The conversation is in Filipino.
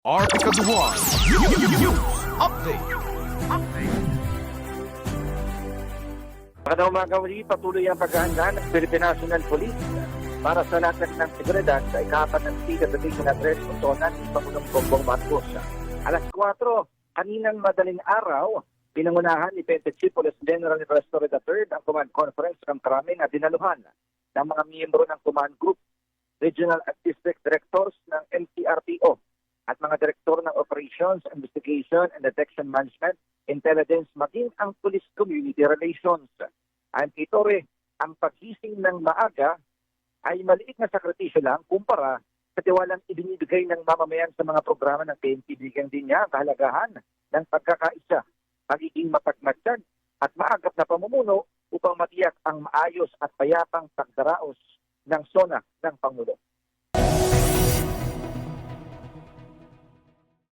R. Kagawan. News Update. Magandang umaga muli, patuloy ang paghahanda ng Philippine National Police para sa latag ng seguridad sa ikapat ng State of the Nation Address Utonan ni Pangulong Bongbong Marcos. Alas 4, kaninang madaling araw, pinangunahan ni Pente Chief Police General Nestor III ang command conference ng karami na dinaluhan ng mga miyembro ng command group, regional at district directors ng NCRPO at mga direktor ng Operations, Investigation and Detection Management, Intelligence, maging ang Police Community Relations. Ayon kay Torre, ang paggising ng maaga ay maliit na sakripisyo lang kumpara sa tiwalang ibinibigay ng mamamayan sa mga programa ng PNP. Bigyan din niya ang kahalagahan ng pagkakaisa, pagiging mapagmatsyag at maagap na pamumuno upang matiyak ang maayos at payapang pagdaraos ng sona ng Pangulo.